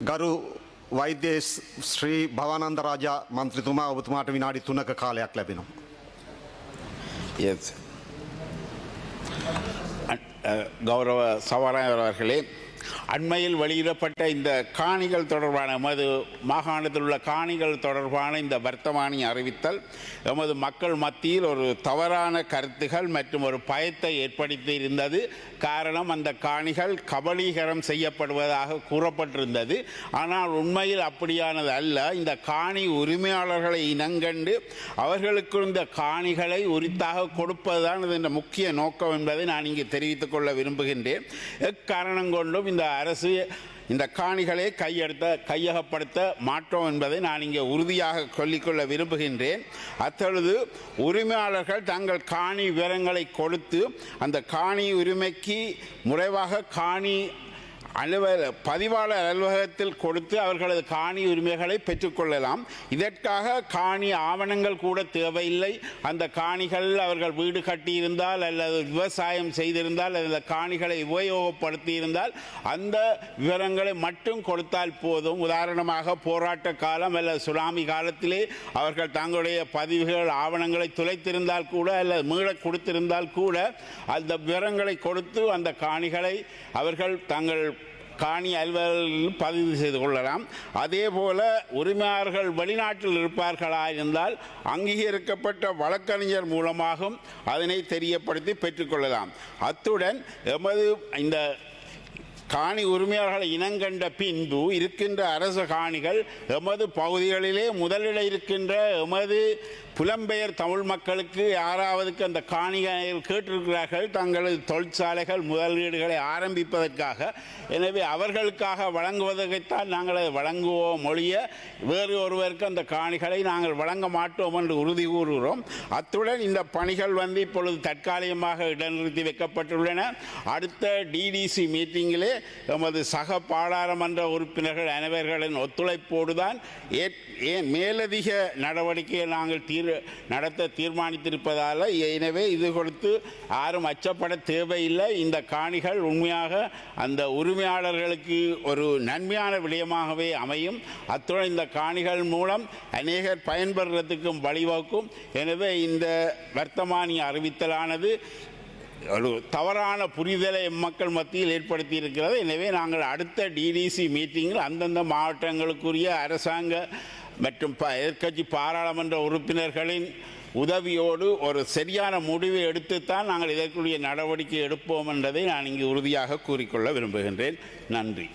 ගරු වෛද්‍ය ශ්‍රී භවානන්ද රාජා මන්ත්‍රතුමා ඔබතුමාට විනාඩි තුනක කාලයක් ලැබෙනවා. எஸ் கௌரவ சவாராயர் அவர்களே அண்மையில் வெளியிடப்பட்ட இந்த காணிகள் தொடர்பான எமது மாகாணத்தில் உள்ள காணிகள் தொடர்பான இந்த வர்த்தமானி அறிவித்தல் எமது மக்கள் மத்தியில் ஒரு தவறான கருத்துகள் மற்றும் ஒரு பயத்தை ஏற்படுத்தி இருந்தது. காரணம் அந்த காணிகள் கபலீகரம் செய்யப்படுவதாக கூறப்பட்டிருந்தது. ஆனால் உண்மையில் அப்படியானது அல்ல. இந்த காணி உரிமையாளர்களை இனங்கண்டு அவர்களுக்கு இந்த காணிகளை உரித்தாக கொடுப்பதுதான் இதன் முக்கிய நோக்கம் என்பதை நான் இங்கு தெரிவித்துக் கொள்ள விரும்புகின்றேன். எக்காரணம் கொண்டும் இந்த அரசு இந்த காணிகளை கையெடுத்த கையகப்படுத்த மாட்டோம் என்பதை நான் இங்கே உறுதியாக சொல்லிக்கொள்ள விரும்புகின்றேன். அத்தொழுது உரிமையாளர்கள் தங்கள் காணி விவரங்களை கொடுத்து அந்த காணி உரிமைக்கு முறைவாக காணி அலுவல பதிவாளர் அலுவலகத்தில் கொடுத்து அவர்களது காணி உரிமைகளை பெற்றுக்கொள்ளலாம். இதற்காக காணி ஆவணங்கள் கூட தேவையில்லை. அந்த காணிகள் அவர்கள் வீடு கட்டியிருந்தால் அல்லது விவசாயம் செய்திருந்தால் அந்த காணிகளை உபயோகப்படுத்தி இருந்தால் அந்த விவரங்களை மட்டும் கொடுத்தால் போதும். உதாரணமாக போராட்ட காலம் அல்லது சுனாமி காலத்திலே அவர்கள் தங்களுடைய பதிவுகள் ஆவணங்களை துளைத்திருந்தால் கூட அல்லது மீள கொடுத்திருந்தால் கூட அந்த விவரங்களை கொடுத்து அந்த காணிகளை அவர்கள் தங்கள் காணி அலுவலர்கள் பதிவு செய்து கொள்ளலாம். அதே போல உரிமையாளர்கள் வெளிநாட்டில் இருப்பார்களா இருந்தால் அங்கீகரிக்கப்பட்ட வழக்கறிஞர் மூலமாகவும் அதனை தெரியப்படுத்தி பெற்றுக்கொள்ளலாம் அத்துடன் எமது இந்த காணி உரிமையாளர்களை இனங்கண்ட பின்பு இருக்கின்ற அரசு காணிகள் எமது பகுதிகளிலே முதலில் இருக்கின்ற எமது புலம்பெயர் தமிழ் மக்களுக்கு யாராவதுக்கு அந்த காணிகள் கேட்டிருக்கிறார்கள் தங்களது தொழிற்சாலைகள் முதலீடுகளை ஆரம்பிப்பதற்காக. எனவே அவர்களுக்காக வழங்குவதற்கைத்தான் நாங்கள் அதை வழங்குவோம் ஒழிய வேறு ஒருவருக்கு அந்த காணிகளை நாங்கள் வழங்க மாட்டோம் என்று உறுதி கூறுகிறோம். அத்துடன் இந்த பணிகள் வந்து இப்பொழுது தற்காலிகமாக இடைநிறுத்தி வைக்கப்பட்டுள்ளன. அடுத்த டிடிசி மீட்டிங்கிலே எமது சக பாராளுமன்ற உறுப்பினர்கள் அனைவர்களின் ஒத்துழைப்போடு தான் ஏன் மேலதிக நடவடிக்கையை நாங்கள் தீர் நடத்த தீர்மானித்திருப்பதால் எனவே இது கொடுத்து யாரும் அச்சப்பட தேவையில்லை. இந்த காணிகள் உண்மையாக அந்த உரிமையாளர்களுக்கு ஒரு நன்மையான விடயமாகவே அமையும். அத்துடன் இந்த காணிகள் மூலம் அநேகர் பயன்பெறுறதுக்கும் வழிவகுக்கும். எனவே இந்த வர்த்தமானி அறிவித்தலானது ஒரு தவறான புரிதலை மக்கள் மத்தியில் ஏற்படுத்தி இருக்கிறது எனவே நாங்கள் அடுத்த டிடிசி மீட்டிங்கில் அந்தந்த மாவட்டங்களுக்குரிய அரசாங்க மற்றும் ப எதிர்க்கட்சி பாராளுமன்ற உறுப்பினர்களின் உதவியோடு ஒரு சரியான முடிவை எடுத்துத்தான் நாங்கள் இதற்குரிய நடவடிக்கை எடுப்போம் என்பதை நான் இங்கு உறுதியாக கூறிக்கொள்ள விரும்புகின்றேன். நன்றி.